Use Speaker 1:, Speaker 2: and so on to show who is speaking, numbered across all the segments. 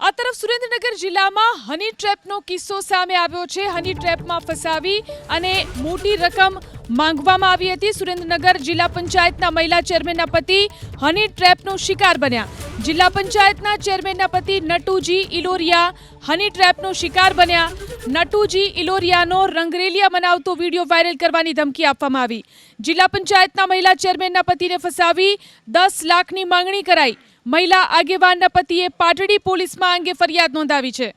Speaker 1: આ તરફ સુરેન્દ્રનગર જિલ્લામાં હની ટ્રેપનો કિસ્સો સામે આવ્યો છે. હની ટ્રેપમાં ફસાવી અને મોટી રકમ માંગવામાં આવી હતી. સુરેન્દ્રનગર જિલ્લા પંચાયતના મહિલા ચેરમેનના પતિ હની ટ્રેપનો શિકાર બન્યા. જિલ્લા પંચાયતના ચેરમેનના પતિ નટુજી ઇલોરિયા હની ટ્રેપનો શિકાર બન્યા. નટુજી ઇલોરિયાનો રંગરેલિયા મનાવતો વીડિયો વાયરલ કરવાની ધમકી આપવામાં આવી. જિલ્લા પંચાયતના મહિલા ચેરમેનના પતિને ફસાવી દસ લાખની માંગણી કરાઈ. મહિલા આગેવાનના પતિએ પાટડી પોલીસમાં અંગે ફરિયાદ નોંધાવી છે.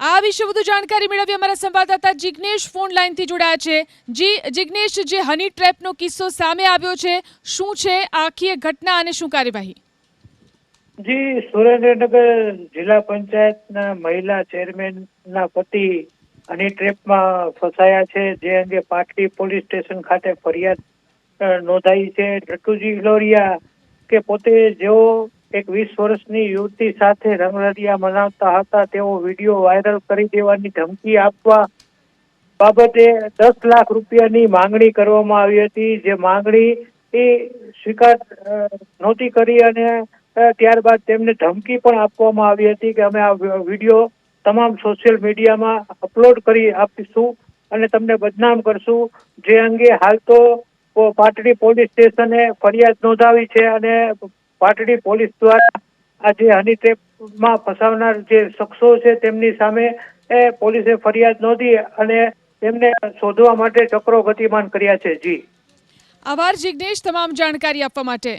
Speaker 1: આ વિશે વધુ જાણકારી મેળવી અમારા સંવાદદાતા જિગ્નેશ ફોન લાઈનથી જોડાયા છે. જી, જિગ્નેશ, જે હની ટ્રેપનો કિસ્સો સામે આવ્યો છે, શું છે? આખી ઘટના અને શું કાર્યવાહી?
Speaker 2: જી, સુરેન્દ્રનગર જિલ્લા પંચાયતના મહિલા ચેરમેનના પતિ હની ટ્રેપમાં ફસાયા છે. જે અંગે પાટડી પોલીસ સ્ટેશન ખાતે ફરિયાદ નોંધાઈ છે. ડટુજી ઇલોરિયા કે પોતે જેઓ એક વીસ વર્ષની યુવતી સાથે રંગરલિયા મનાવતા હતા, તેઓ વીડિયો વાયરલ કરી દેવાની ધમકી આપવા બાબતે દસ લાખ રૂપિયાની માંગણી કરવામાં આવી હતી. જે માંગણી એ સ્વીકાર નહોતી કરી અને ત્યારબાદ તેમને ધમકી પણ આપવામાં આવી હતી કે અમે આ વીડિયો તમામ સોશિયલ મીડિયામાં અપલોડ કરી આપીશું અને તમને બદનામ કરશું. જે અંગે હાલ તો પાટડી પોલીસ સ્ટેશને ફરિયાદ નોંધાવી છે અને પાટડી પોલીસ દ્વારા આ જે હની ટ્રેપમાં ફસાવનાર જે શખ્સો છે તેમની સામે, એ પોલીસે ફરિયાદ નોંધી અને તેમને શોધવા માટે ચક્રો ગતિમાન કર્યા છે. જી.
Speaker 1: આભાર જિજ્ઞેશ તમામ જાણકારી આપવા માટે.